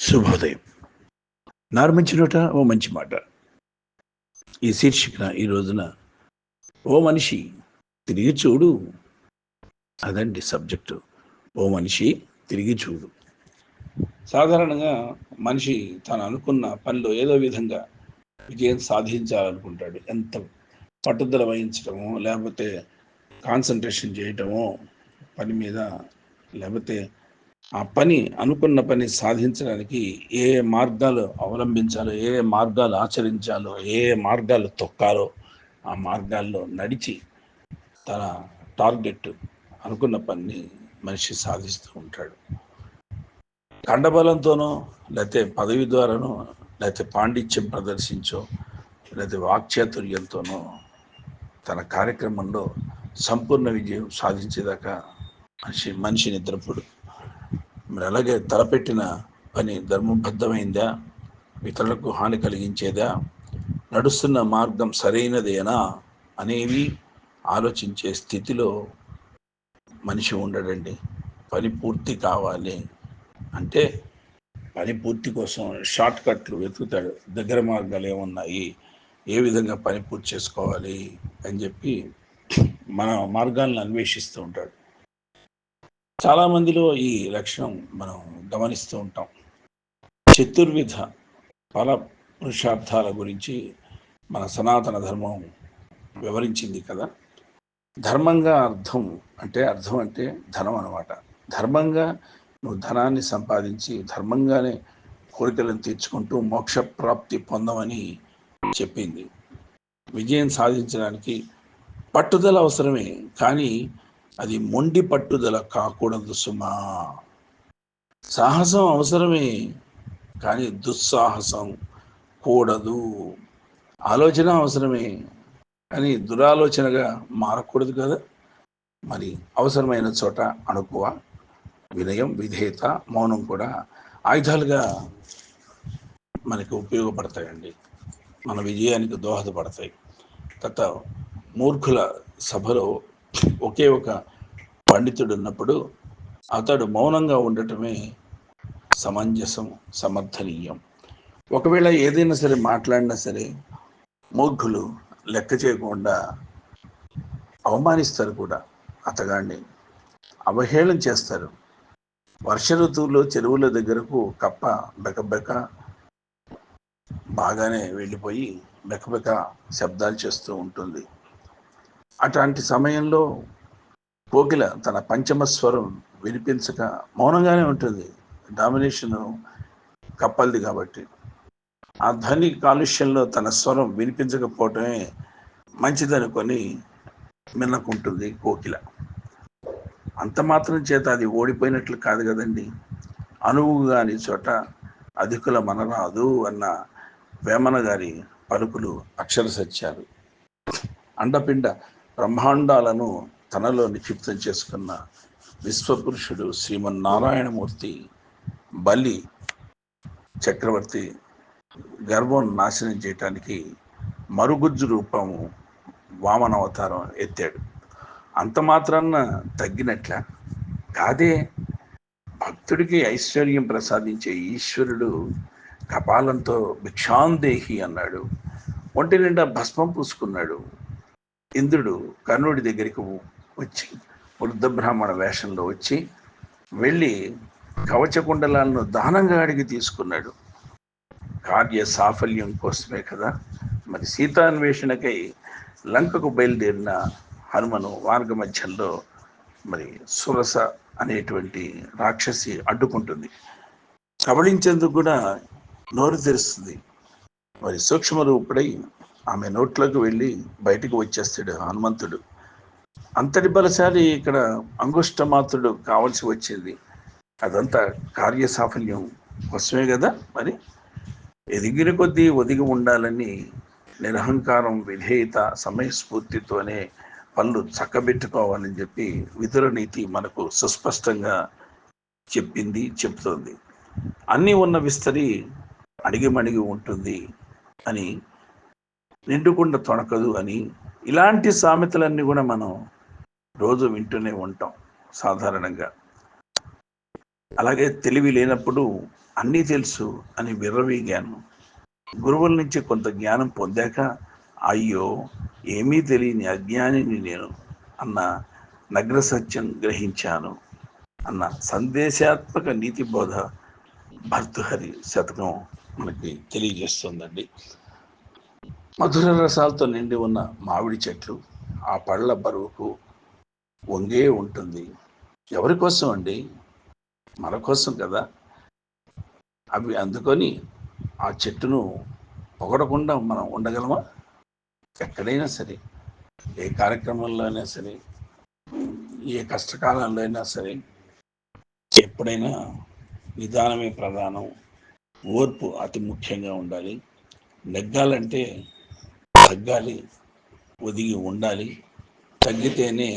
శుభోదయం. నార్మంచి నోట ఓ మంచి మాట. ఈ శీర్షిక ఈ రోజున ఓ మనిషి తిరిగి చూడు. అదండి సబ్జెక్టు. ఓ మనిషి తిరిగి చూడు. సాధారణంగా మనిషి తాను అనుకున్న పనిలో ఏదో విధంగా విజయం సాధించాలనుకుంటాడు. ఎంత పట్టుదల వహించడము లేకపోతే కాన్సన్ట్రేషన్ చేయటమో పని మీద లేకపోతే ఆ పని అనుకున్న పని సాధించడానికి ఏ మార్గాలు అవలంబించాలో ఏ మార్గాలు ఆచరించాలో ఏ మార్గాలు తొక్కాలో ఆ మార్గాల్లో నడిచి తన టార్గెట్ అనుకున్న పనిని మనిషి సాధిస్తూ ఉంటాడు. కండబలంతోనో లేకపోతే పదవి ద్వారానో లేకపోతే పాండిత్యం ప్రదర్శించో లేకపోతే వాక్చాతుర్యంతోనో తన కార్యక్రమంలో సంపూర్ణ విజయం సాధించేదాకా మనిషి మనిషి నిద్రపోడు. మరి అలాగే తలపెట్టిన పని ధర్మబద్ధమైందా? ఇతరులకు హాని కలిగించేదా? నడుస్తున్న మార్గం సరైనదేనా? అనేవి ఆలోచించే స్థితిలో మనిషి ఉండడండి. పని పూర్తి కావాలి అంటే పని పూర్తి కోసం షార్ట్ కట్లు వెతుకుతాడు. దగ్గర మార్గాలు ఏమున్నాయి? ఏ విధంగా పని పూర్తి చేసుకోవాలి అని చెప్పి మన మార్గాలను అన్వేషిస్తూ ఉంటాడు. చాలా మందిలో ఈ లక్షణం మనం గమనిస్తూ ఉంటాం. చతుర్విధ ఫల పురుషార్థాల గురించి మన సనాతన ధర్మం వివరించింది కదా. ధర్మంగా అర్థం అంటే అర్థం అంటే ధనం అనమాట ధర్మంగా నువ్వు ధనాన్ని సంపాదించి ధర్మంగానే కోరికలను తీర్చుకుంటూ మోక్ష ప్రాప్తి పొందమని చెప్పింది. విజయం సాధించడానికి పట్టుదల అవసరమే. కానీ అది మొండి పట్టుదల కాకూడదు సుమా. సాహసం అవసరమే కానీ దుస్సాహసం కూడదు. ఆలోచన అవసరమే కానీ దురాలోచనగా మారకూడదు కదా. మరి అవసరమైన చోట అణుకువ వినయం విధేయత మౌనం కూడా ఆయుధాలుగా మనకి ఉపయోగపడతాయండి. మన విజయానికి దోహదపడతాయి. గత మూర్ఖుల సభలో ఒకే ఒక పండితుడు ఉన్నప్పుడు అతడు మౌనంగా ఉండటమే సమంజసం సమర్థనీయం. ఒకవేళ ఏదైనా సరే మాట్లాడినా సరే మూర్ఖులు లెక్క చేయకుండా అవమానిస్తారు కూడా అతగాన్ని. అవహేళన చేస్తారు. వర్ష ఋతువులో చెరువుల దగ్గరకు కప్ప బెకబెక బాగానే వెళ్ళిపోయి బెకబెక శబ్దాలు చేస్తూ ఉంటుంది. అట్లాంటి సమయంలో కోకిల తన పంచమ స్వరం వినిపించక మౌనంగానే ఉంటుంది. డామినేషన్ కప్పల్ది కాబట్టి. ఆ ధ్వని కాలుష్యంలో తన స్వరం వినిపించకపోవటమే మంచిదనుకొని మిన్నకుంటుంది కోకిల. అంత మాత్రం చేత అది ఓడిపోయినట్లు కాదు కదండి. అనువు కాని చోట అధికుల మనరాదు అన్న వేమన గారి పలుకులు అక్షర సత్యాలు. అండపిండ బ్రహ్మాండాలను తనలో నిక్షిప్తం చేసుకున్న విశ్వపురుషుడు శ్రీమన్నారాయణమూర్తి బలి చక్రవర్తి గర్వం నాశనం చేయటానికి మరుగుజ్జు రూపము వామన అవతారం ఎత్తాడు. అంత మాత్రాన తగ్గినట్ల? కాదే భక్తుడికి ఐశ్వర్యం ప్రసాదించే ఈశ్వరుడు కపాలంతో భిక్షాందేహి అన్నాడు. ఒంటి నిండా భస్మం పూసుకున్నాడు. ఇంద్రుడు కర్ణుడి దగ్గరికి వచ్చి వృద్ధ బ్రాహ్మణ వేషంలో వచ్చి వెళ్ళి కవచకుండలాలను దానంగా అడిగి తీసుకున్నాడు. కార్య సాఫల్యం కోసమే కదా. మరి సీతాన్వేషణకై లంకకు బయలుదేరిన హనుమను మార్గ మధ్యంలో మరి సురస అనేటువంటి రాక్షసి అడ్డుకుంటుంది. కబళించేందుకు కూడా నోరు తెరుస్తుంది. మరి సూక్ష్మ రూపుడై ఆమె నోట్లోకి వెళ్ళి బయటకు వచ్చేస్తాడు హనుమంతుడు. అంతటి బలశాలి ఇక్కడ అంగుష్టమాతుడు కావలసి వచ్చింది. అదంతా కార్యసాఫల్యం కోసమే కదా మరి? ఎదిగిన కొద్దీ ఒదిగి ఉండాలని నిరహంకారం విధేయత సమయస్ఫూర్తితోనే పనులు చక్కబెట్టుకోవాలని చెప్పి విదుర నీతి మనకు సుస్పష్టంగా చెప్పింది చెప్తోంది. అన్నీ ఉన్న విస్తరి అడిగిమణిగి ఉంటుంది అని నిండుకుండ తొణకదు అని ఇలాంటి సామెతలన్నీ కూడా మనం రోజు వింటూనే ఉంటాం సాధారణంగా. అలాగే తెలివి లేనప్పుడు అన్నీ తెలుసు అని విర్రవీగాను గురువుల నుంచి కొంత జ్ఞానం పొందాక అయ్యో ఏమీ తెలియని అజ్ఞానిని నేను అన్న నగ్న సత్యం గ్రహించాను అన్న సందేశాత్మక నీతి బోధ భర్తృహరి శతకం మనకి తెలియజేస్తుందండి. మధుర రసాలతో నిండి ఉన్న మామిడి చెట్లు ఆ పళ్ళ బరువుకు వంగే ఉంటుంది. ఎవరి కోసం అండి? మన కోసం కదా. అవి అందుకొని ఆ చెట్టును పొగడకుండా మనం ఉండగలమా? ఎక్కడైనా సరే ఏ కార్యక్రమంలో అయినా సరే ఏ కష్టకాలంలో అయినా సరే ఎప్పుడైనా నిదానమే ప్రధానం ఓర్పు అతి ముఖ్యంగా ఉండాలి. నెగ్గాలంటే తగ్గాలి ఒదిగి ఉండాలి. తగ్గితేనే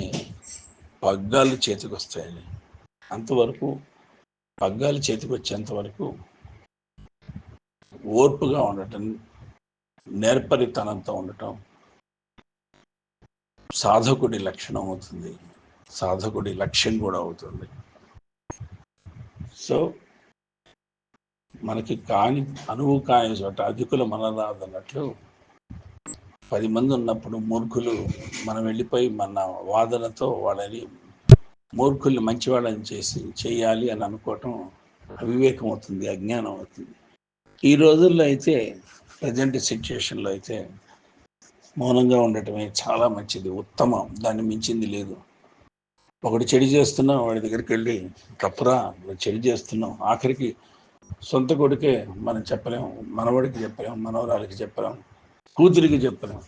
పగ్గాలు చేతికి వస్తాయని అంతవరకు పగ్గాలు చేతికి వరకు ఓర్పుగా ఉండటం నేర్పరితనంతో ఉండటం సాధకుడి లక్షణం అవుతుంది. సాధకుడి లక్ష్యం కూడా అవుతుంది. సో మనకి కాని అనువు కాని చోట అధికుల మనరాదన్నట్లు పది మంది ఉన్నప్పుడు మూర్ఖులు మనం వెళ్ళిపోయి మన వాదనతో వాళ్ళని మూర్ఖుల్ని మంచివాళ్ళని చేసి చేయాలి అని అనుకోవటం అవివేకం అవుతుంది అజ్ఞానం అవుతుంది ఈ రోజుల్లో అయితే ప్రజెంట్ సిచ్యుయేషన్లో అయితే మౌనంగా ఉండటమే చాలా మంచిది ఉత్తమం. దాన్ని మించింది లేదు. ఒకటి చెడు చేస్తున్నాం వాడి దగ్గరికి వెళ్ళి తప్పురా చెడు చేస్తున్నాం ఆఖరికి సొంత కొడుకే మనం చెప్పలేం మనవాడికి చెప్పలేం మనవరాలకి చెప్పలేం. కూతురికి చెప్పలేం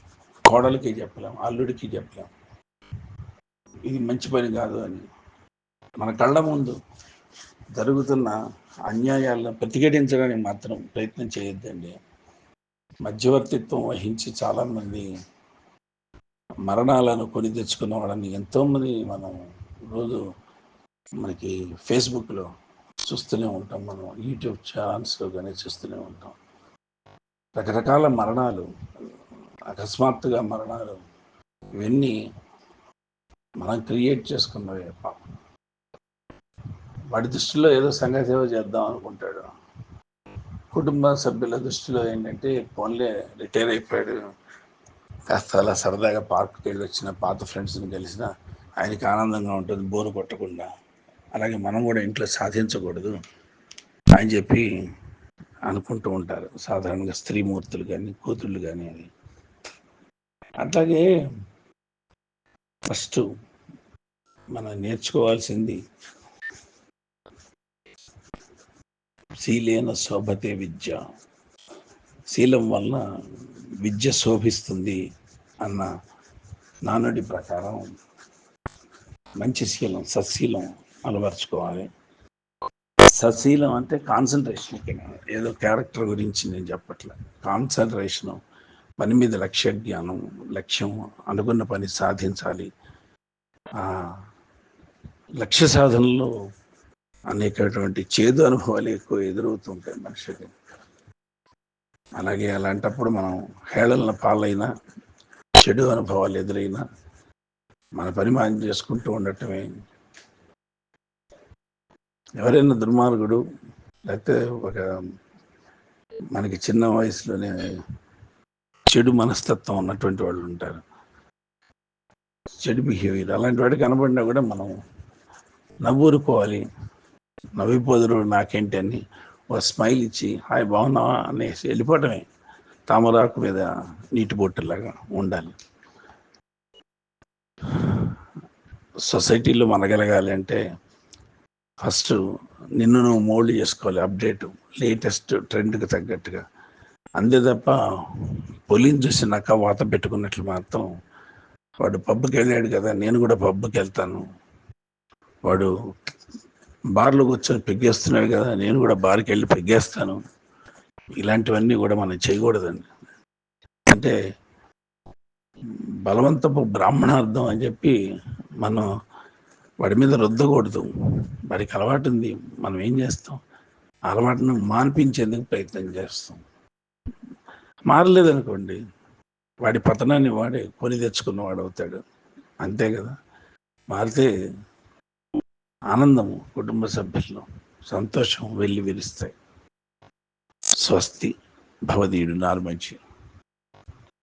కోడలికి చెప్పలేం అల్లుడికి చెప్పలేం. ఇది మంచి పని కాదు అని. మన కళ్ళ ముందు జరుగుతున్న అన్యాయాలను ప్రతిఘటించడానికి మాత్రం ప్రయత్నం చేయొద్దండి. మధ్యవర్తిత్వం వహించి చాలామంది మరణాలను కొని తెచ్చుకున్న వాళ్ళని ఎంతోమంది మనం రోజు మనకి ఫేస్బుక్లో చూస్తూనే ఉంటాం మనం యూట్యూబ్ ఛానల్స్లో కానీ చూస్తూనే ఉంటాం. రకరకాల మరణాలు అకస్మాత్తుగా మరణాలు ఇవన్నీ మనం క్రియేట్ చేసుకున్నవే పాపం. వాడి దృష్టిలో ఏదో సంఘ సేవ చేద్దాం అనుకుంటాడు. కుటుంబ సభ్యుల దృష్టిలో ఏంటంటే పోన్లే రిటైర్ అయిపోయాడు. కాస్త అలా సరదాగా పార్క్కి వెళ్ళి వచ్చిన పాత ఫ్రెండ్స్ని కలిసిన ఆయనకి ఆనందంగా ఉంటుంది బోరు కొట్టకుండా. అలాగే మనం కూడా ఇంట్లో సాధించకూడదు అని చెప్పి అనుకుంటూ ఉంటారు. సాధారణంగా స్త్రీమూర్తులు కానీ కూతుళ్ళు కానీ అని. అట్లాగే ఫస్ట్ మనం నేర్చుకోవాల్సింది శీలేన శోభతే విద్య. శీలం వలన విద్య శోభిస్తుంది అన్న నానుడి ప్రకారం మంచి శీలం సశీలం అలవర్చుకోవాలి. సశీలం అంటే కాన్సన్ట్రేషన్ ఏదో క్యారెక్టర్ గురించి నేను చెప్పట్లే. కాన్సన్ట్రేషన్ పని మీద లక్ష్య జ్ఞానం లక్ష్యం అనుకున్న పని సాధించాలి. లక్ష్య సాధనలో అనేకటువంటి చేదు అనుభవాలు ఎక్కువ ఎదురవుతుంటాయి మనిషికి అలాగే అలాంటప్పుడు మనం హేళన పాలైన చెడు అనుభవాలు ఎదురైనా మన పని మనం చేసుకుంటూ ఉండటమే ఎవరైనా దుర్మార్గుడు లేకపోతే ఒక మనకి చిన్న వయసులోనే చెడు మనస్తత్వం ఉన్నటువంటి వాళ్ళు ఉంటారు. చెడు బిహేవియర్ అలాంటి వాడు కనబడినా కూడా మనం నవ్వురుకోవాలి. నవ్విపోదురు నాకేంటి అని ఒక స్మైల్ ఇచ్చి హాయ్ బాగున్నావా? అనేసి వెళ్ళిపోవటమే. తామరాకు మీద నీటి బొట్టులాగా ఉండాలి. సొసైటీలో మనగలగాలి అంటే ఫస్ట్ నిన్ను నువ్వు మోల్డ్ చేసుకోవాలి అప్డేట్ లేటెస్ట్ ట్రెండ్కి తగ్గట్టుగా. అంతే తప్ప పొలిని చూసి నక్క వాత పెట్టుకున్నట్లు మాత్రం వాడు పబ్కి వెళ్ళాడు కదా నేను కూడా పబ్కి వెళ్తాను. వాడు బార్లో కూర్చొని పెగ్గేస్తున్నాడు కదా నేను కూడా బార్కి వెళ్ళి పెగ్గేస్తాను. ఇలాంటివన్నీ కూడా మనం చేయకూడదండి. అంటే బలవంతపు బ్రాహ్మణార్థం అని చెప్పి మనం వాడి మీద రుద్దకూడదు. వాడికి అలవాటు ఉంది మనం ఏం చేస్తాం? అలవాటును మాన్పించేందుకు ప్రయత్నం చేస్తాం. మారలేదనుకోండి వాడి పతనాన్ని వాడే కొని తెచ్చుకున్నవాడు అవుతాడు. అంతే కదా? మారితే ఆనందము కుటుంబ సభ్యుల్లో సంతోషం వెళ్ళి విరుస్తాయి. స్వస్తి. భవదీయుడు నారు మంచి